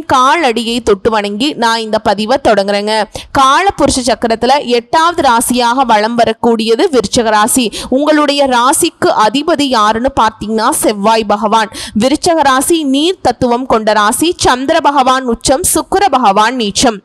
கால் அடியை தொட்டு வணங்கி நான் இந்த பதிவை தொடங்குறேங்க. கால புருஷ சக்கரத்துல எட்டாவது ராசியாக வலம் வரக்கூடியது விருச்சக ராசி. உங்களுடைய ராசிக்கு அதிபதி யாருன்னு பார்த்தீங்கன்னா செவ்வாய் பகவான். விருச்சக ராசி நீர் தத்துவம் கொண்ட ராசி. சந்திர பகவான் உச்சம் சுக்கர பகவான் நீச்சம்.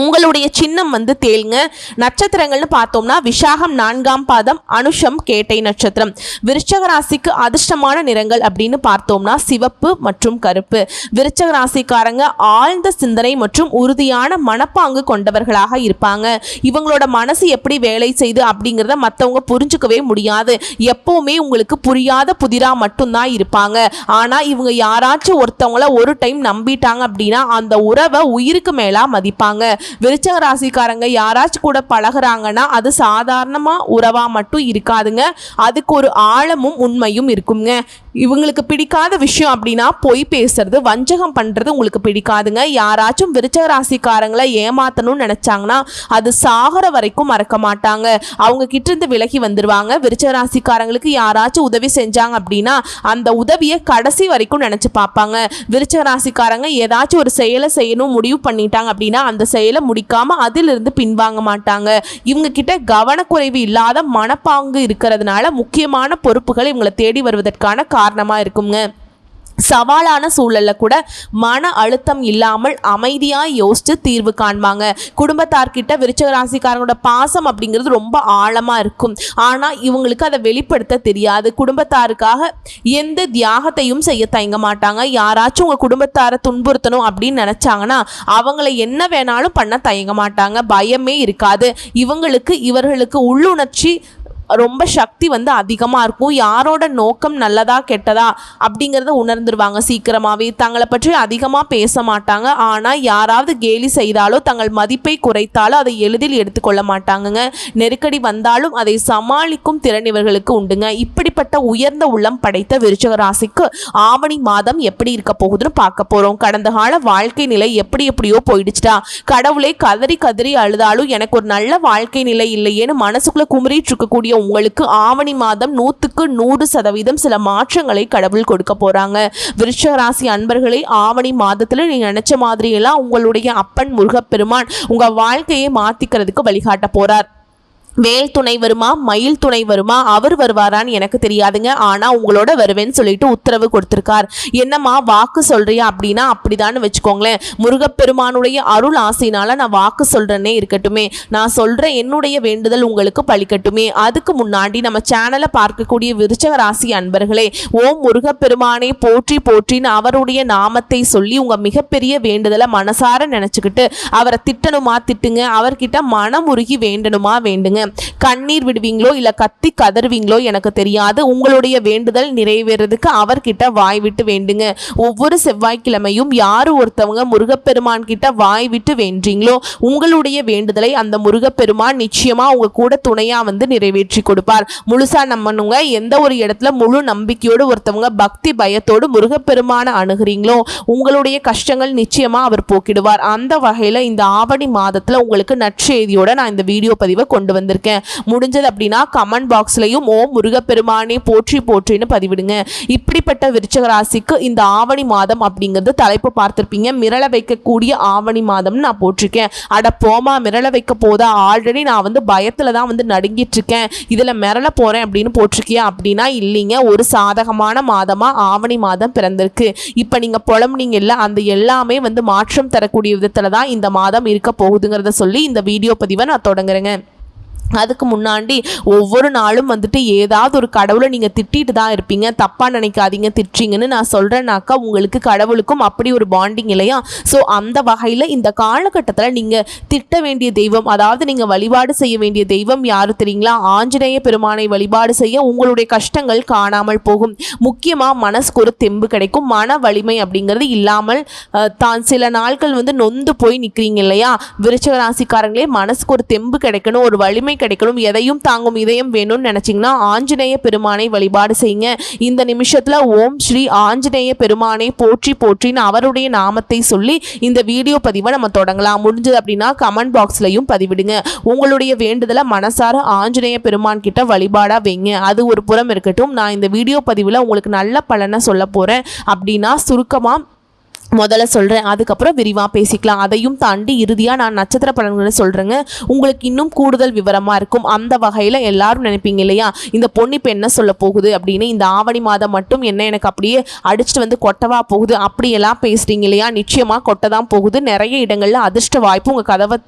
உங்களுடைய சின்னம் வந்து தேளுங்க நட்சத்திரங்கள்னு பார்த்தோம்னா விசாகம் நான்காம் பாதம் அனுஷம் கேட்டை நட்சத்திரம். விருச்சக ராசிக்கு அதிர்ஷ்டமான நிறங்கள் அப்படின்னு பார்த்தோம்னா சிவப்பு மற்றும் கருப்பு. விருச்சக ராசிக்காரங்க ஆழ்ந்த சிந்தனை மற்றும் உறுதியான மனப்பாங்கு கொண்டவர்களாக இருப்பாங்க. இவங்களோட மனசு எப்படி வேலை செய்து அப்படிங்கிறத மற்றவங்க புரிஞ்சுக்கவே முடியாது. எப்பவுமே உங்களுக்கு புரியாத புதிரா மட்டும்தான் இருப்பாங்க. ஆனா இவங்க யாராச்சும் ஒருத்தவங்கள ஒரு டைம் நம்பிட்டாங்க அப்படின்னா அந்த உறவை உயிருக்கு மேலா மதிப்பாங்க. விருச்சக ராசிக்காரங்க யாராச்சும் கூட பழகுறாங்கன்னா அது சாதாரணமாக உறவாக மட்டும் இருக்காதுங்க. அதுக்கு ஒரு ஆழமும் உண்மையும் இருக்குங்க. இவங்களுக்கு பிடிக்காத விஷயம் அப்படின்னா பொய் பேசுறது வஞ்சகம் பண்ணுறது உங்களுக்கு பிடிக்காதுங்க. யாராச்சும் விருச்சக ராசிக்காரங்களை ஏமாத்தணும்னு நினச்சாங்கன்னா அது சாகர வரைக்கும் மறக்க மாட்டாங்க. அவங்க கிட்ட இருந்து விலகி வந்துடுவாங்க விருச்சக ராசிக்காரங்களுக்கு யாராச்சும் உதவி செஞ்சாங்க அப்படின்னா அந்த உதவியை கடைசி வரைக்கும் நினச்சி பார்ப்பாங்க. விருச்சக ராசிக்காரங்க ஏதாச்சும் ஒரு செயலை செய்யணும் முடிவு பண்ணிட்டாங்க அப்படின்னா அந்த செயலை முடிக்காமல் அதிலிருந்து பின்வாங்க மாட்டாங்க. இவங்க கிட்ட கவனக்குறைவு இல்லாத மனப்பாங்கு இருக்கிறதுனால முக்கியமான பொறுப்புகள் இவங்களை தேடி வருவதற்கான காரணமா காரணமாக இருக்குங்க. சவாலான சூழலில் கூட மன அழுத்தம் இல்லாமல் அமைதியாக யோசித்து தீர்வு காண்பாங்க. குடும்பத்தார்கிட்ட விருச்சக ராசிக்காரங்களோட பாசம் அப்படிங்கிறது ரொம்ப ஆழமாக இருக்கும். ஆனால் இவங்களுக்கு அதை வெளிப்படுத்த தெரியாது. குடும்பத்தாருக்காக எந்த தியாகத்தையும் செய்ய தயங்க மாட்டாங்க. யாராச்சும் உங்கள் குடும்பத்தாரை துன்புறுத்தணும் அப்படின்னு நினச்சாங்கன்னா அவங்கள என்ன வேணாலும் பண்ண தயங்க மாட்டாங்க. பயமே இருக்காது. இவங்களுக்கு இவர்களுக்கு உள்ளுணர்ச்சி ரொம்ப சக்தி வந்து அதிகமாக இருக்கும். யாரோட நோக்கம் நல்லதா கெட்டதா அப்படிங்கிறத உணர்ந்துருவாங்க சீக்கிரமாகவே தங்களை பற்றி அதிகமாக பேச மாட்டாங்க. ஆனால் யாராவது கேலி செய்தாலோ தங்கள் மதிப்பை குறைத்தாலோ அதை எளிதில் எடுத்துக்கொள்ள மாட்டாங்கங்க. நெருக்கடி வந்தாலும் அதை சமாளிக்கும் திறன் இவர்களுக்கு உண்டுங்க. இப்படிப்பட்ட உயர்ந்த உள்ளம் படைத்த விருச்சக ராசிக்கு ஆவணி மாதம் எப்படி இருக்க போகுதுன்னு பார்க்க போகிறோம் கடந்த கால வாழ்க்கை நிலை எப்படி எப்படியோ போயிடுச்சுடா. கடவுளே கதறி கதறி அழுதாலும் எனக்கு ஒரு நல்ல வாழ்க்கை நிலை இல்லையேன்னு மனசுக்குள்ளே குமுறிட்டு இருக்கக்கூடிய உங்களுக்கு ஆவணி மாதம் நூற்றுக்கு நூறு சதவீதம் சில மாற்றங்களை கடவுள் கொடுக்க போறாங்க. விருட்ச ராசி அன்பர்களே ஆவணி மாதத்துல நீங்கள் நினைச்ச மாதிரியெல்லாம் உங்களுடைய அப்பன் முருகப்பெருமான் உங்க வாழ்க்கையை மாத்திக்கிறதுக்கு வழிகாட்ட போறார். வேல் துணை வருமா மயில் துணை வருமா? அவர் வருவாரான்னு எனக்கு தெரியாதுங்க. ஆனா உங்களோட வருவேன்னு சொல்லிட்டு உத்தரவு கொடுத்திருக்கார். என்னம்மா வாக்கு சொல்றியா அப்படின்னா அப்படிதான்னு வச்சுக்கோங்களேன். முருகப்பெருமானுடைய அருள் ஆசைனால நான் வாக்கு சொல்றேன்னே இருக்கட்டுமே. நான் சொல்ற என்னுடைய வேண்டுதல் உங்களுக்கு பழிக்கட்டுமே. அதுக்கு முன்னாடி நம்ம சேனலை பார்க்கக்கூடிய விருச்சக ராசி அன்பர்களே ஓம் முருகப்பெருமானை போற்றி போற்றின்னு அவருடைய நாமத்தை சொல்லி உங்க மிகப்பெரிய வேண்டுதலை மனசார நினைச்சுக்கிட்டு அவரை திட்டணுமா திட்டுங்க. அவர்கிட்ட மனமுருகி வேண்டணுமா வேண்டுங்க. கண்ணீர் விடுவீங்களோ இல்லை கத்தி கதறுவீங்களோ எனக்கு தெரியாது. உங்களுடைய வேண்டுதல் நிறைவேறதுக்கு அவர்கிட்ட வாய் விட்டு வேண்டுங்க. ஒவ்வொரு செவ்வாய்க்கிழமையும் யார் ஒருத்தவங்க முருகப்பெருமான் கிட்ட வாய் விட்டு வேண்டீங்களோ உங்களுடைய வேண்டுதலை அந்த முருகப்பெருமான் நிச்சயமா உங்க கூட துணையா வந்து நிறைவேற்றி கொடுப்பார். முழுசா நம்பணுங்க. எந்த ஒரு இடத்துல முழு நம்பிக்கையோடு ஒருத்தவங்க பக்தி பயத்தோடு முருகப்பெருமான அணுகிறீங்களோ உங்களுடைய கஷ்டங்கள் நிச்சயமா அவர் போக்கிடுவார். அந்த வகையில இந்த ஆவணி மாதத்துல உங்களுக்கு நற்செய்தியோட நான் இந்த வீடியோ பதிவை கொண்டு வந்திருக்கேன் முடிஞ்சது அப்படின்னா கமெண்ட் பாக்ஸ்லையும் ஓம் முருகப்பெருமானே போற்றி போற்றின்னு பதிவிடுங்க. இப்படிப்பட்ட விருச்சக ராசிக்கு இந்த ஆவணி மாதம் அப்படிங்கிறது தலைப்பு பார்த்துருப்பீங்க. மிரள வைக்கக்கூடிய ஆவணி மாதம்னு நான் போட்டிருக்கேன். அட போமா மிரள வைக்க போதா? ஆல்ரெடி நான் வந்து பயத்தில் தான் வந்து நடுங்கிட்டு இருக்கேன் இதில் மிரள போகிறேன் அப்படின்னு போட்டிருக்கியா அப்படின்னா இல்லைங்க. ஒரு சாதகமான மாதமாக ஆவணி மாதம் பிறந்திருக்கு. இப்போ நீங்கள் புலம்புனீங்கல்ல அந்த எல்லாமே வந்து மாற்றம் தரக்கூடிய விதத்தில் தான் இந்த மாதம் இருக்க போகுதுங்கிறத சொல்லி இந்த வீடியோ பதிவை நான் தொடங்குறேங்க. அதுக்கு முன்னாடி ஒவ்வொரு நாளும் வந்துட்டு ஏதாவது ஒரு கடவுளை நீங்கள் திட்டிட்டு தான் இருப்பீங்க. தப்பாக நினைக்காதீங்க திட்டுறீங்கன்னு நான் சொல்கிறேன்னாக்கா உங்களுக்கு கடவுளுக்கும் அப்படி ஒரு பாண்டிங் இல்லையா? ஸோ அந்த வகையில் இந்த காலகட்டத்தில் நீங்கள் திட்ட வேண்டிய தெய்வம் அதாவது நீங்கள் வழிபாடு செய்ய வேண்டிய தெய்வம் யாரு தெரியுங்களா? ஆஞ்சநேய பெருமானை வழிபாடு செய்ய உங்களுடைய கஷ்டங்கள் காணாமல் போகும். முக்கியமாக மனசுக்கு ஒரு தெம்பு கிடைக்கும். மன வலிமை அப்படிங்கிறது இல்லாமல் தான் சில நாட்கள் வந்து நொந்து போய் நிற்கிறீங்க இல்லையா? விருச்சக ராசிக்காரங்களே மனசுக்கு ஒரு தெம்பு கிடைக்கணும் ஒரு வலிமை கிடைக்கணும். எதையும் தாங்கும் இதயம் வேணும்னு நினச்சிங்கன்னா ஆஞ்சநேய பெருமானை வழிபாடு செய்யுங்க. இந்த நிமிஷத்தில் ஓம் ஸ்ரீ ஆஞ்சநேய பெருமானை போற்றி போற்றின்னு அவருடைய நாமத்தை சொல்லி இந்த வீடியோ பதிவை நம்ம தொடங்கலாம். முடிஞ்சது அப்படின்னா கமெண்ட் பாக்ஸ்லையும் பதிவிடுங்க. உங்களுடைய வேண்டுதலை மனசார ஆஞ்சநேய பெருமான் கிட்ட வழிபாடாக வைங்க. அது ஒரு புறம் இருக்கட்டும். நான் இந்த வீடியோ பதிவில் உங்களுக்கு நல்ல பலனை சொல்ல போகிறேன் அப்படின்னா சுருக்கமாக முதல்ல சொல்கிறேன் அதுக்கப்புறம் விரிவாக பேசிக்கலாம். அதையும் தாண்டி இறுதியாக நான் நட்சத்திர பலன்களை சொல்கிறேங்க உங்களுக்கு இன்னும் கூடுதல் விவரமாக இருக்கும். அந்த வகையில் எல்லாரும் நினைப்பீங்க இல்லையா? இந்த பொண்ணு இப்போ என்ன சொல்ல போகுது அப்படின்னு இந்த ஆவணி மாதம் மட்டும் என்ன எனக்கு அப்படியே அடிச்சுட்டு வந்து கொட்டவா போகுது அப்படியெல்லாம் பேசுகிறீங்க இல்லையா? நிச்சயமாக கொட்ட தான் போகுது. நிறைய இடங்களில் அதிர்ஷ்ட வாய்ப்பு உங்கள் கதவை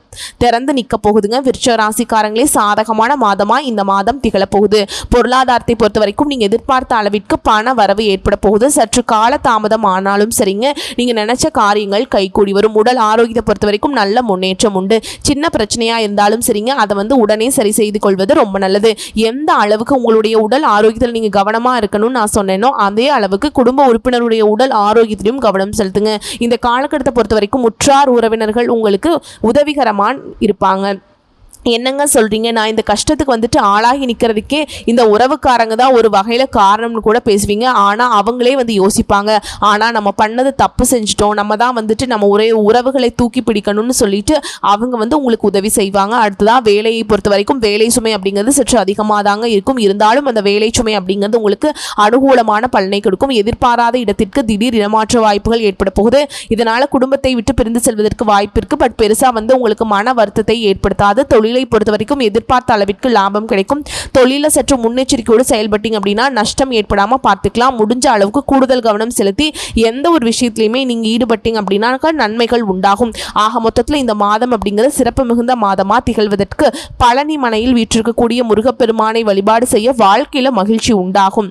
திறந்து நிற்க போகுதுங்க. விருச்ச ராசிக்காரங்களே சாதகமான மாதமாக இந்த மாதம் திகழப்போகுது பொருளாதாரத்தை பொறுத்த வரைக்கும் நீங்கள் எதிர்பார்த்த அளவிற்கு பண வரவு ஏற்பட போகுது. சற்று கால தாமதம் ஆனாலும் சரிங்க. நீங்கள் நீங்கள் நினச்ச காரியங்கள் கைகூடி வரும். உடல் ஆரோக்கியத்தை பொறுத்த வரைக்கும் நல்ல முன்னேற்றம் உண்டு. சின்ன பிரச்சனையாக இருந்தாலும் சரிங்க. அதை வந்து உடனே சரி செய்து கொள்வது ரொம்ப நல்லது. எந்த அளவுக்கு உங்களுடைய உடல் ஆரோக்கியத்தில் நீங்கள் கவனமாக இருக்கணும்னு நான் சொன்னேனோ அதே அளவுக்கு குடும்ப உறுப்பினருடைய உடல் ஆரோக்கியத்திலும் கவனம் செலுத்துங்க. இந்த காலகட்டத்தை பொறுத்த வரைக்கும் உற்றார் உறவினர்கள் உங்களுக்கு உதவிகரமாக இருப்பாங்க. என்னங்க சொல்கிறீங்க நான் இந்த கஷ்டத்துக்கு வந்துட்டு ஆளாகி நிற்கிறதுக்கே இந்த உறவுக்காரங்க தான் ஒரு வகையில் காரணம்னு கூட பேசுவீங்க. ஆனால் அவங்களே வந்து யோசிப்பாங்க. ஆனால் நம்ம பண்ணது தப்பு செஞ்சிட்டோம். நம்ம தான் வந்துட்டு நம்ம ஒரே உறவுகளை தூக்கி பிடிக்கணும்னு சொல்லிட்டு அவங்க வந்து உங்களுக்கு உதவி செய்வாங்க. அடுத்ததாக வேலையை பொறுத்த வரைக்கும் வேலை சுமை அப்படிங்கிறது சற்று அதிகமாக தாங்க இருக்கும். இருந்தாலும் அந்த வேலை சுமை அப்படிங்கிறது உங்களுக்கு அனுகூலமான பலனை கொடுக்கும். எதிர்பாராத இடத்திற்கு திடீர் இடமாற்ற வாய்ப்புகள் ஏற்பட போகுது. இதனால் குடும்பத்தை விட்டு பிரிந்து செல்வதற்கு வாய்ப்பு இருக்குது பட் பெருசாக வந்து உங்களுக்கு மன வருத்தத்தை ஏற்படுத்தாது. தொழில் பொறுத்த வரைக்கும் எதிர்பார்த்த அளவிற்கு லாபம் கிடைக்கும். தொழிலில் சற்று முன்னெச்சரிக்கையோடு செயல்பட்டீங்க அப்படின்னா நஷ்டம் ஏற்படாமல் பார்த்துக்கலாம். முடிஞ்ச அளவுக்கு கூடுதல் கவனம் செலுத்தி எந்த ஒரு விஷயத்துலையுமே நீங்கள் ஈடுபட்டீங்க அப்படின்னாக்கா நன்மைகள் உண்டாகும். ஆக மொத்தத்தில் இந்த மாதம் அப்படிங்கிறது சிறப்பு மிகுந்த மாதமாக திகழ்வதற்கு பழனி மனையில் வீற்றிருக்கக்கூடிய முருகப்பெருமானை வழிபாடு செய்ய வாழ்க்கையில் மகிழ்ச்சி உண்டாகும்.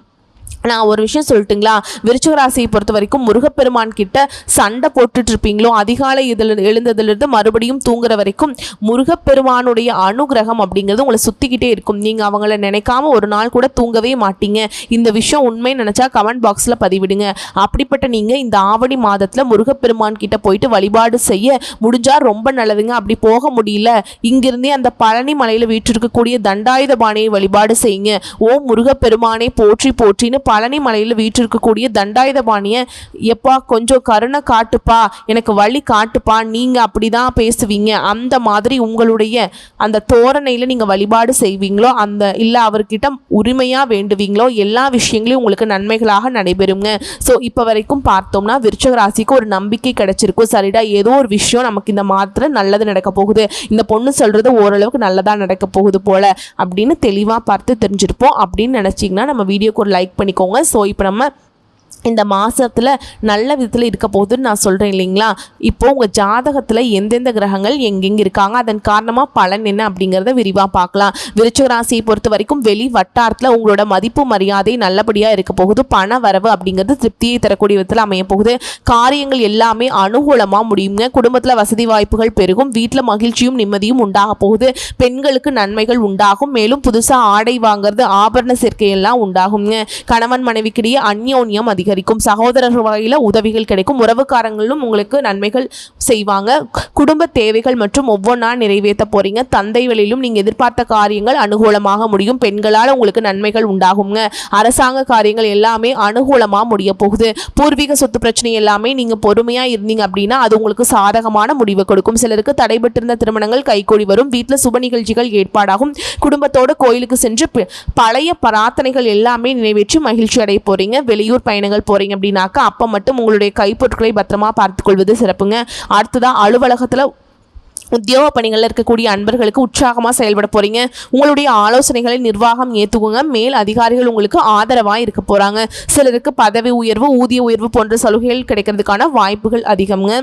நான் ஒரு விஷயம் சொல்லட்டுங்களா? விருச்சிக ராசியை பொறுத்த வரைக்கும் முருகப்பெருமான் கிட்ட சண்டை போட்டுட்டு இருப்பீங்களோ அதிகாலை இதில் எழுந்ததுலேருந்து மறுபடியும் தூங்குற வரைக்கும் முருகப்பெருமானுடைய அனுகிரகம் அப்படிங்கிறது உங்களை சுற்றிக்கிட்டே இருக்கும். நீங்கள் அவங்கள நினைக்காம ஒரு நாள் கூட தூங்கவே மாட்டீங்க. இந்த விஷயம் உண்மை நினச்சா கமெண்ட் பாக்ஸில் பதிவிடுங்க. அப்படிப்பட்ட நீங்கள் இந்த ஆவணி மாதத்தில் முருகப்பெருமான் கிட்ட போயிட்டு வழிபாடு செய்ய முடிஞ்சால் ரொம்ப நல்லதுங்க. அப்படி போக முடியல. இங்கிருந்தே அந்த பழனி மலையில் வீற்றிருக்கக்கூடிய தண்டாயுத பாணியை வழிபாடு செய்யுங்க. ஓம் முருகப்பெருமானை போற்றி போற்றின்னு பழனி மலையில் வீற்றிருக்கக்கூடிய தண்டாயுதபாணியை எப்பா கொஞ்சம் கருணை காட்டுப்பா எனக்கு வழி காட்டுப்பா நீங்கள் அப்படி தான் பேசுவீங்க. அந்த மாதிரி உங்களுடைய அந்த தோரணையில் நீங்கள் வழிபாடு செய்வீங்களோ அந்த இல்லை அவர்கிட்ட உரிமையாக வேண்டுவீங்களோ எல்லா விஷயங்களையும் உங்களுக்கு நன்மைகளாக நடைபெறுங்க ஸோ இப்போ வரைக்கும் பார்த்தோம்னா விருச்சக ராசிக்கு ஒரு நம்பிக்கை கிடைச்சிருக்கும் சரிடா ஏதோ ஒரு விஷயம் நமக்கு இந்த மாதத்தில் நல்லது நடக்க போகுது. இந்த பொண்ணு சொல்கிறது ஓரளவுக்கு நல்லதாக நடக்க போகுது போல அப்படின்னு தெளிவாக பார்த்து தெரிஞ்சிருப்போம் அப்படின்னு நினச்சிங்கன்னா நம்ம வீடியோக்கு ஒரு லைக் பண்ணிக்கோங்க. ஸோ இப்போ நம்ம இந்த மாதத்தில் நல்ல விதத்தில் இருக்க போகுதுன்னு நான் சொல்கிறேன் இல்லைங்களா? இப்போது உங்கள் ஜாதகத்தில் எந்தெந்த கிரகங்கள் எங்கெங்கே இருக்காங்க அதன் காரணமாக பலன் என்ன அப்படிங்கிறத விரிவாக பார்க்கலாம். விருச்சிக ராசியை பொறுத்த வரைக்கும் வெளி வட்டாரத்தில் உங்களோட மதிப்பு மரியாதை நல்லபடியாக இருக்க போகுது. பண வரவு அப்படிங்கிறது திருப்தியை தரக்கூடிய விதத்தில் அமைய போகுது. காரியங்கள் எல்லாமே அனுகூலமாக முடியுங்க. குடும்பத்தில் வசதி வாய்ப்புகள் பெருகும். வீட்டில் மகிழ்ச்சியும் நிம்மதியும் உண்டாக போகுது. பெண்களுக்கு நன்மைகள் உண்டாகும். மேலும் புதுசாக ஆடை வாங்குறது ஆபரண சேர்க்கையெல்லாம் உண்டாகுங்க கணவன் மனைவிக்கிடையே அந்யோன்யம் அதிகரிக்கும். சகோதரர் வகையில் உதவிகள் கிடைக்கும். உறவுக்காரங்களும் உங்களுக்கு நன்மைகள் செய்வாங்க. குடும்ப தேவைகள் மற்றும் ஒவ்வொன்றா நிறைவேற்ற போறீங்க. தந்தை வழியிலும் நீங்கள் எதிர்பார்த்த காரியங்கள் அனுகூலமாக முடியும். பெண்களால் உங்களுக்கு நன்மைகள் உண்டாகுங்க. அரசாங்க காரியங்கள் எல்லாமே அனுகூலமாக முடிய போகுது. பூர்வீக சொத்து பிரச்சனை எல்லாமே நீங்கள் பொறுமையாக இருந்தீங்க அப்படின்னா அது உங்களுக்கு சாதகமான முடிவை கொடுக்கும். சிலருக்கு தடைபட்டிருந்த திருமணங்கள் கைகூடி வரும். வீட்டில் சுப நிகழ்ச்சிகள் ஏற்பாடாகும். குடும்பத்தோடு கோயிலுக்கு சென்று பழைய பிரார்த்தனைகள் எல்லாமே நிறைவேற்றி மகிழ்ச்சி அடைய போறீங்க. வெளியூர் பயணங்கள் போகிறீங்க அப்படின்னாக்கா அப்போ மட்டும் உங்களுடைய கைப்பொருட்களை பத்திரமா பார்த்துக்கொள்வது சிறப்புங்க. அடுத்ததாக அலுவலகத்தில் உத்தியோக பணிகளில் இருக்கக்கூடிய அன்பர்களுக்கு உற்சாகமாக செயல்பட போகிறீங்க உங்களுடைய ஆலோசனைகளை நிர்வாகம் ஏற்றுக்குங்க மேல் அதிகாரிகள் உங்களுக்கு ஆதரவாக இருக்க போகிறாங்க சிலருக்கு பதவி உயர்வு ஊதிய உயர்வு போன்ற சலுகைகள் கிடைக்கிறதுக்கான வாய்ப்புகள் அதிகம்ங்க.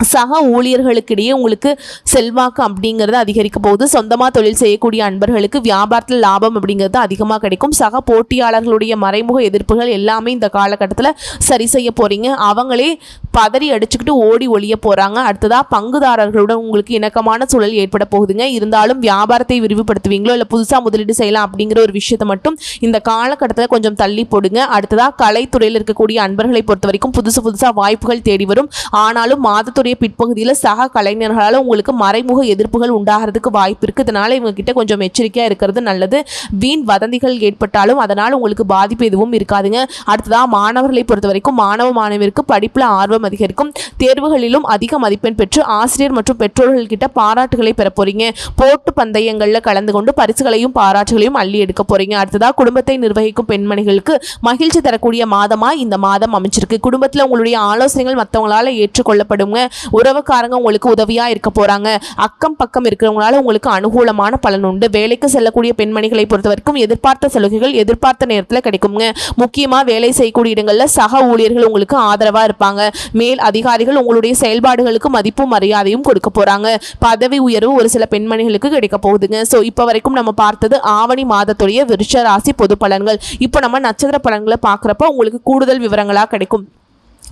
சக ஊழியர்களுக்கிடையே உங்களுக்கு செல்வாக்கு அப்படிங்கிறது அதிகரிக்க போகுது. சொந்தமாக தொழில் செய்யக்கூடிய அன்பர்களுக்கு வியாபாரத்தில் லாபம் அப்படிங்கிறது அதிகமாக கிடைக்கும். சக போட்டியாளர்களுடைய மறைமுக எதிர்ப்புகள் எல்லாமே இந்த காலகட்டத்தில் சரி செய்ய போகிறீங்க அவங்களே பதறி அடிச்சுக்கிட்டு ஓடி ஒழிய போகிறாங்க அடுத்ததாக பங்குதாரர்களுடன் உங்களுக்கு இணக்கமான சூழல் ஏற்பட போகுதுங்க. இருந்தாலும் வியாபாரத்தை விரிவுபடுத்துவீங்களோ இல்லை புதுசாக முதலீடு செய்யலாம் அப்படிங்கிற ஒரு விஷயத்தை மட்டும் இந்த காலகட்டத்தில் கொஞ்சம் தள்ளி போடுங்க. அடுத்ததாக கலைத்துறையில் இருக்கக்கூடிய அன்பர்களை பொறுத்த வரைக்கும் புதுசு புதுசாக வாய்ப்புகள் தேடி வரும். ஆனாலும் மாதத்துடைய பிற்பகுதியில் சக கலைஞர்களால் உங்களுக்கு மறைமுக எதிர்ப்புகள் உண்டாகிறதுக்கு வாய்ப்பு இருக்குது இதனால் இவங்க கிட்ட கொஞ்சம் எச்சரிக்கையாக இருக்கிறது நல்லது. வீண் வதந்திகள் ஏற்பட்டாலும் அதனால் உங்களுக்கு பாதிப்பு எதுவும் இருக்காதுங்க. அடுத்ததாக மாணவர்களை பொறுத்த வரைக்கும் மாணவ மாணவிற்கு படிப்பில் ஆர்வம் அதிகரிக்கும். தேர்வுகளிலும் அதிக மதிப்பெண் பெற்று ஆசிரியர் மற்றும் பெற்றோர்கள் கிட்ட பாராட்டுகளை பெற போறீங்க. போட்டு பந்தயங்களில் கலந்து கொண்டு பரிசுகளையும் பாராட்டுகளையும் அள்ளி எடுக்க போறீங்க. அடுத்ததாக குடும்பத்தை நிர்வகிக்கும் பெண்மணிகளுக்கு மகிழ்ச்சி தரக்கூடிய மாதமா இந்த மாதம் அமைச்சிருக்கு குடும்பத்தில் உங்களுடைய ஆலோசனைகள் மற்றவங்களால ஏற்றுக்கொள்ளப்படுங்க. உறவுக்காரங்க உங்களுக்கு உதவியா இருக்க போறாங்க. அக்கம் பக்கம் இருக்கிறவங்களால உங்களுக்கு அனுகூலமான பலன் உண்டு. வேலைக்கு செல்லக்கூடிய பெண்மணிகளை பொறுத்த வரைக்கும் எதிர்பார்த்த சலுகைகள் எதிர்பார்த்த நேரத்தில் கிடைக்குங்க. முக்கியமா வேலை செய்யக்கூடிய இடங்களில் சக ஊழியர்கள் உங்களுக்கு ஆதரவா இருப்பாங்க. மேல் அதிகாரிகள் உங்களுடைய செயல்பாடுகளுக்கு மதிப்பும் மரியாதையும் கொடுக்க போறாங்க. பதவி உயர்வு ஒரு சில பெண்மணிகளுக்கு கிடைக்க போகுதுங்க. ஸோ இப்போ வரைக்கும் நம்ம பார்த்தது ஆவணி மாதத்துடைய விருஷ ராசி பொது பலன்கள். இப்போ நம்ம நட்சத்திர பலன்களை பார்க்குறப்ப உங்களுக்கு கூடுதல் விவரங்களாக கிடைக்கும்.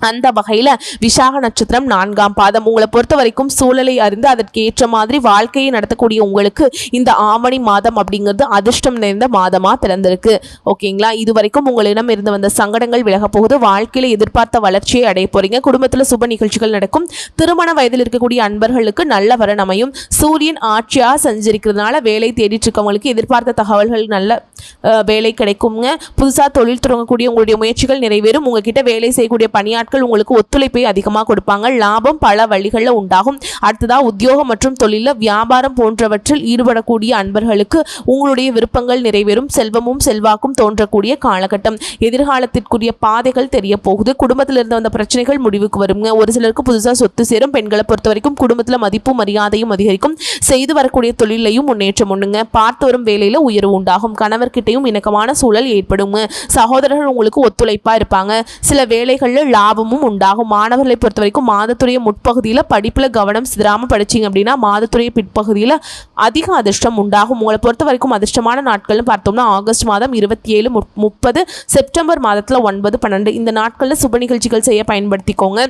அந்த வகையில் விசாக நட்சத்திரம் நான்காம் பாதம். உங்களை பொறுத்த வரைக்கும் சூழலை அறிந்து அதற்கு ஏற்ற மாதிரி வாழ்க்கையை நடத்தக்கூடிய உங்களுக்கு இந்த ஆவணி மாதம் அப்படிங்கிறது அதிர்ஷ்டம் நிறைந்த மாதமாக பிறந்திருக்கு ஓகேங்களா? இது வரைக்கும் உங்களிடம் இருந்து வந்த சங்கடங்கள் விலகப்போகுது வாழ்க்கையில் எதிர்பார்த்த வளர்ச்சியை அடைய போகிறீங்க குடும்பத்தில் சுப நிகழ்ச்சிகள் நடக்கும். திருமண வயதில் இருக்கக்கூடிய அன்பர்களுக்கு நல்ல வரன் அமையும். சூரியன் ஆட்சியாக சஞ்சரிக்கிறதுனால வேலை தேடிட்டு இருக்கவங்களுக்கு எதிர்பார்த்த தகவல்கள் நல்ல வேலை கிடைக்குங்க. புதுசாக தொழில் தொடங்கக்கூடிய உங்களுடைய முயற்சிகள் நிறைவேறும். உங்ககிட்ட வேலை செய்யக்கூடிய நாட்கள் உங்களுக்கு ஒத்துழைப்பை அதிகமாக கொடுப்பாங்க. லாபம் பல வழிகளில் உண்டாகும். அடுத்ததாக உத்தியோகம் மற்றும் தொழிலில் வியாபாரம் போன்றவற்றில் ஈடுபடக்கூடிய அன்பர்களுக்கு உங்களுடைய விருப்பங்கள் நிறைவேறும். செல்வமும் செல்வாக்கும் தோன்றக்கூடிய காலகட்டம். எதிர்காலத்திற்குரிய பாதைகள் தெரிய போகுது குடும்பத்தில் இருந்து வந்த பிரச்சனைகள் முடிவுக்கு வருங்க. ஒரு சிலருக்கு புதுசாக சொத்து சேரும். பெண்களை பொறுத்த வரைக்கும் குடும்பத்தில் மதிப்பும் மரியாதையும் அதிகரிக்கும். செய்து வரக்கூடிய தொழிலையும் முன்னேற்றம் உண்டுங்க. பார்த்து வரும் வேலையில் உயர்வு உண்டாகும். கணவர்கிட்டையும் இணக்கமான சூழல் ஏற்படுங்க. சகோதரர்கள் உங்களுக்கு ஒத்துழைப்பாக இருப்பாங்க. சில வேலைகளில் லாபமும் உண்டாகும். மாணவர்களை பொறுத்த வரைக்கும் மாதத்துடைய முற்பகுதியில் படிப்பில் கவனம் சிதறாமல் படிச்சீங்க அப்படின்னா மாதத்துடைய பிற்பகுதியில் அதிக அதிர்ஷ்டம் உண்டாகும். உங்களை பொறுத்த வரைக்கும் அதிர்ஷ்டமான நாட்கள்னு பார்த்தோம்னா ஆகஸ்ட் மாதம் இருபத்தி ஏழு முப்பது செப்டம்பர் மாதத்தில் ஒன்பது பன்னெண்டு. இந்த நாட்களில் சுப நிகழ்ச்சிகள் செய்ய பயன்படுத்திக்கோங்க.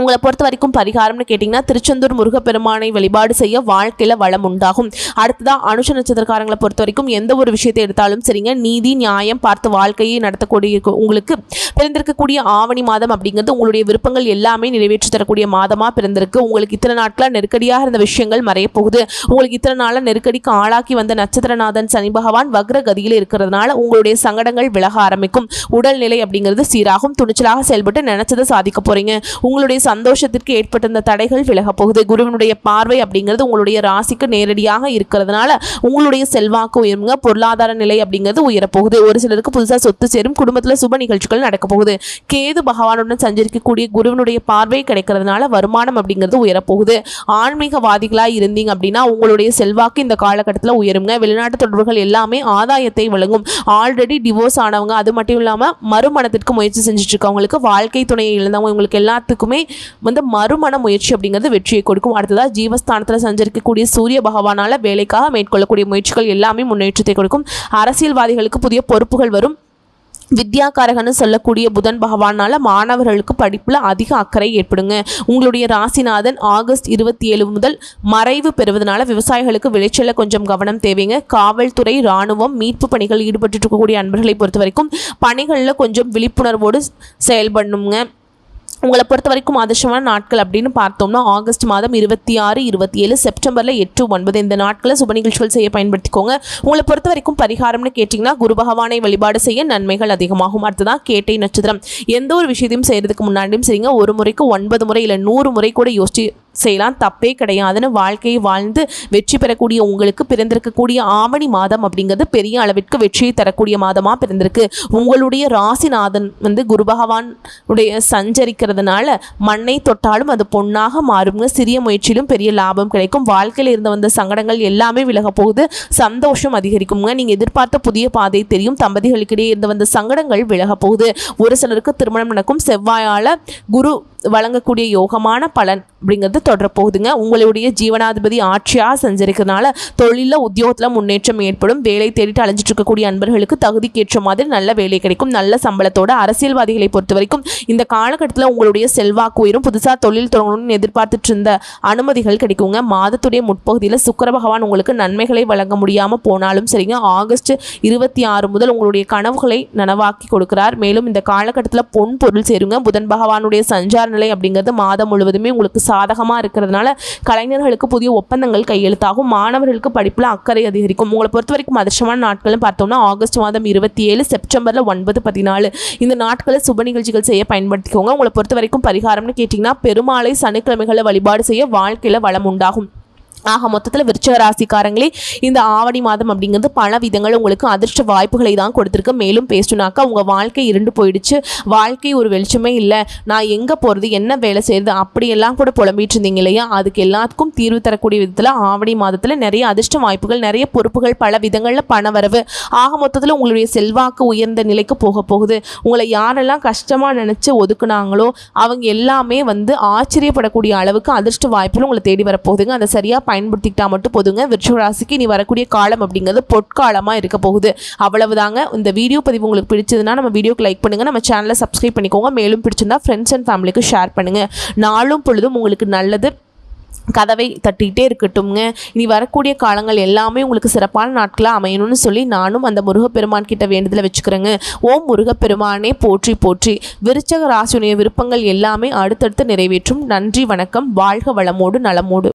உங்களை பொறுத்த வரைக்கும் பரிகாரம்னு கேட்டிங்கன்னா திருச்செந்தூர் முருகப்பெருமானை வழிபாடு செய்ய வாழ்க்கையில் வளம் உண்டாகும். அடுத்ததாக அனுஷ நட்சத்திரக்காரங்களை பொறுத்த வரைக்கும் எந்த ஒரு விஷயத்தை எடுத்தாலும் சரிங்க நீதி நியாயம் பார்த்து வாழ்க்கையை நடத்தக்கூடிய உங்களுக்கு பிறந்திருக்கக்கூடிய ஆவணி மாதம் அப்படிங்கிறது உங்களுடைய விருப்பங்கள் எல்லாமே நிறைவேற்றி தரக்கூடிய மாதமாக பிறந்திருக்கு. உங்களுக்கு இத்தனை நாட்களாக நெருக்கடியாக இருந்த விஷயங்கள் மறைய போகுது. உங்களுக்கு இத்தனை நாளாக நெருக்கடிக்கு ஆளாக்கி வந்த நட்சத்திரநாதன் சனி பகவான் வக்ர கதியில் இருக்கிறதுனால உங்களுடைய சங்கடங்கள் விலக ஆரம்பிக்கும். உடல்நிலை அப்படிங்கிறது சீராகும். துணிச்சலாக செயல்பட்டு நினைச்சதை சாதிக்க போகிறீங்க உங்களுடைய சந்தோஷத்திற்கு ஏற்பட்டிருந்த தடைகள் விலகப் போகுது. குருவினுடைய பார்வை அப்படிங்கிறது உங்களுடைய ராசிக்கு நேரடியாக இருக்கிறதுனால உங்களுடைய செல்வாக்கு உயருங்க பொருளாதார நிலை அப்படிங்கிறது உயரப்போகுது ஒரு சிலருக்கு புதுசாக சொத்து சேரும் குடும்பத்தில் சுப நிகழ்ச்சிகள் நடக்க போகுது. கேது பகவானுடன் சஞ்சரிக்கக்கூடிய குருவினுடைய பார்வை கிடைக்கிறதுனால வருமானம் அப்படிங்கிறது உயரப்போகுது ஆன்மீகவாதிகளாக இருந்தீங்க அப்படின்னா உங்களுடைய செல்வாக்கு இந்த காலகட்டத்தில் உயருங்க. வெளிநாட்டு தொடர்புகள் எல்லாமே ஆதாயத்தை வழங்கும். ஆல்ரெடி டிவோர்ஸ் ஆனவங்க அது மட்டும் இல்லாமல் மறுமணத்திற்கு முயற்சி செஞ்சுட்டு இருக்கவங்களுக்கு வாழ்க்கை துணையை இழந்தவங்க இவங்களுக்கு எல்லாத்துக்குமே வந்து மறுமண முயற்சி அப்படிங்கிறது வெற்றியை கொடுக்கும். அடுத்ததாக ஜீவஸ்தானத்தில் சஞ்சரிக்கக்கூடிய சூரிய பகவானால் வேலைக்காக மேற்கொள்ளக்கூடிய முயற்சிகள் எல்லாமே முன்னேற்றத்தை கொடுக்கும். அரசியல்வாதிகளுக்கு புதிய பொறுப்புகள் வரும். வித்யாகாரகன்னு சொல்லக்கூடிய புதன் பகவானால் மாணவர்களுக்கு படிப்பில் அதிக அக்கறை ஏற்படுங்க. உங்களுடைய ராசிநாதன் ஆகஸ்ட் இருபத்தி ஏழு முதல் மறைவு பெறுவதனால விவசாயிகளுக்கு விளைச்சலில் கொஞ்சம் கவனம் தேவைங்க. காவல்துறை இராணுவம் மீட்பு பணிகள் ஈடுபட்டு இருக்கக்கூடிய அன்பர்களை பொறுத்த வரைக்கும் பணிகளில் கொஞ்சம் விழிப்புணர்வோடு செயல்படணுங்க. உங்களை பொறுத்த வரைக்கும் ஆதர்ஷமான நாட்கள் அப்படின்னு பார்த்தோம்னா ஆகஸ்ட் மாதம் இருபத்தி ஆறு இருபத்தி ஏழு செப்டம்பரில் எட்டு ஒன்பது இந்த நாட்களை சுப நிகழ்ச்சிகள் செய்ய பயன்படுத்திக்கோங்க. உங்களை பொறுத்த வரைக்கும் பரிகாரம்னு கேட்டிங்கன்னா குரு பகவானை வழிபாடு செய்ய நன்மைகள் அதிகமாகும். அடுத்ததான் கேட்டை நட்சத்திரம். எந்த ஒரு விஷயத்தையும் செய்கிறதுக்கு முன்னாடியும் சரிங்க ஒரு முறைக்கு ஒன்பது முறை இல்லை நூறு முறை கூட யோசிச்சு செய்யலாம். தப்பே கிடையாதுன்னு வாழ்க்கையை வாழ்ந்து வெற்றி பெறக்கூடிய உங்களுக்கு பிறந்திருக்கக்கூடிய ஆவணி மாதம் அப்படிங்கிறது பெரிய அளவிற்கு வெற்றியை தரக்கூடிய மாதமாக பிறந்திருக்கு. உங்களுடைய ராசிநாதன் வந்து குரு பகவான் உடைய சஞ்சரிக்கிறதுனால மண்ணை தொட்டாலும் அது பொன்னாக மாறுங்க சிறிய முயற்சியிலும் பெரிய லாபம் கிடைக்கும். வாழ்க்கையில் இருந்து வந்த சங்கடங்கள் எல்லாமே விலக போகுது. சந்தோஷம் அதிகரிக்குங்க நீங்கள் எதிர்பார்த்த புதிய பாதை தெரியும். தம்பதிகளுக்கிடையே இருந்து வந்த சங்கடங்கள் விலக போகுது. ஒரு சிலருக்கு திருமணம் நடக்கும். செவ்வாயால் குரு வழங்கக்கூடிய யோகமான பலன் அப்படிங்கிறது தொடர போகுதுங்க உங்களுடைய ஜீவனாதிபதி ஆட்சியாக செஞ்சிருக்கிறதுனால தொழிலில் உத்தியோகத்தில் முன்னேற்றம் ஏற்படும். வேலை தேடிட்டு அலைஞ்சிட்டு இருக்கக்கூடிய அன்பர்களுக்கு தகுதிக்கேற்ற மாதிரி நல்ல வேலை கிடைக்கும். நல்ல சம்பளத்தோட அரசியல்வாதிகளை பொறுத்த வரைக்கும் இந்த காலகட்டத்தில் உங்களுடைய செல்வாக்கு உயரும். புதுசாக தொழில் தொடங்கணும்னு எதிர்பார்த்துட்டு இருந்த அனுமதிகள் கிடைக்குங்க. மாதத்துடைய முற்பகுதியில் சுக்கர பகவான் உங்களுக்கு நன்மைகளை வழங்க முடியாமல் போனாலும் சரிங்க. ஆகஸ்ட் இருபத்தி ஆறு முதல் உங்களுடைய கனவுகளை நனவாக்கி கொடுக்கிறார். மேலும் இந்த காலகட்டத்தில் பொன் பொருள் சேருங்க. புதன் பகவானுடைய சஞ்சார நிலை அப்படிங்கிறது மாதம் முழுவதுமே உங்களுக்கு சாதகமாக இருக்கிறதுனால கலைஞர்களுக்கு புதிய ஒப்பந்தங்கள் கையெழுத்தாகும். மாணவர்களுக்கு படிப்பில் அக்கறை அதிகரிக்கும். உங்களை பொறுத்த வரைக்கும் அதிர்ஷ்டமான நாட்களும் பார்த்தோம்னா ஆகஸ்ட் மாதம் இருபத்தி ஏழு செப்டம்பரில் ஒன்பது பதினாலு. இந்த நாட்களை சுப நிகழ்ச்சிகள் செய்ய பயன்படுத்திக்கோங்க. உங்களை பொறுத்த வரைக்கும் பரிகாரம்னு கேட்டிங்கன்னா பெருமாளை சனிக்கிழமைகளை வழிபாடு செய்ய வாழ்க்கையில் வளம் உண்டாகும். ஆக மொத்தத்தில் விருச்சக ராசிக்காரங்களே இந்த ஆவணி மாதம் அப்படிங்கிறது பல விதங்கள் உங்களுக்கு அதிர்ஷ்ட வாய்ப்புகளை தான் கொடுத்துருக்கு. மேலும் பேசணுனாக்கா உங்கள் வாழ்க்கை இருண்டு போயிடுச்சு. வாழ்க்கை ஒரு வெளிச்சமே இல்லை. நான் எங்கே போகிறது என்ன வேலை செய்கிறது அப்படியெல்லாம் கூட புலம்பிட்டு இருந்தீங்க இல்லையா? அதுக்கு எல்லாத்துக்கும் தீர்வு தரக்கூடிய விதத்தில் ஆவணி மாதத்தில் நிறைய அதிர்ஷ்ட வாய்ப்புகள் நிறைய பொறுப்புகள் பல விதங்களில் பண வரவு. ஆக மொத்தத்தில் உங்களுடைய செல்வாக்கு உயர்ந்த நிலைக்கு போக போகுது. உங்களை யாரெல்லாம் கஷ்டமாக நினச்சி ஒதுக்குனாங்களோ அவங்க எல்லாமே வந்து ஆச்சரியப்படக்கூடிய அளவுக்கு அதிர்ஷ்ட வாய்ப்புகள் உங்களை தேடி வரப்போகுதுங்க. அந்த சரியாக பயன்படுத்திக்கிட்டா மட்டும் போதுங்க. விருச்சிக ராசிக்கு இனி வரக்கூடிய காலம் அப்படிங்கிறது பொற்காலமாக இருக்க போகுது. அவ்வளவுதாங்க. இந்த வீடியோ பதிவு உங்களுக்கு பிடிச்சதுன்னா நம்ம வீடியோக்கு லைக் பண்ணுங்கள் நம்ம சேனலை சப்ஸ்கிரைப் பண்ணிக்கோங்க. மேலும் பிடிச்சிருந்தா ஃப்ரெண்ட்ஸ் அண்ட் ஃபேமிலிக்கு ஷேர் பண்ணுங்கள் நாளும் பொழுதும் உங்களுக்கு நல்லது கதவை தட்டிக்கிட்டே இருக்கட்டும்ங்க. இனி வரக்கூடிய காலங்கள் எல்லாமே உங்களுக்கு சிறப்பான நாட்களாக அமையணும்னு சொல்லி நானும் அந்த முருகப்பெருமான் கிட்ட வேண்டுதலை வச்சுக்கிறேங்க. ஓம் முருகப்பெருமானே போற்றி போற்றி. விருச்சக ராசியுடைய விருப்பங்கள் எல்லாமே அடுத்தடுத்து நிறைவேற்றும். நன்றி வணக்கம். வாழ்க வளமோடு நலமோடு.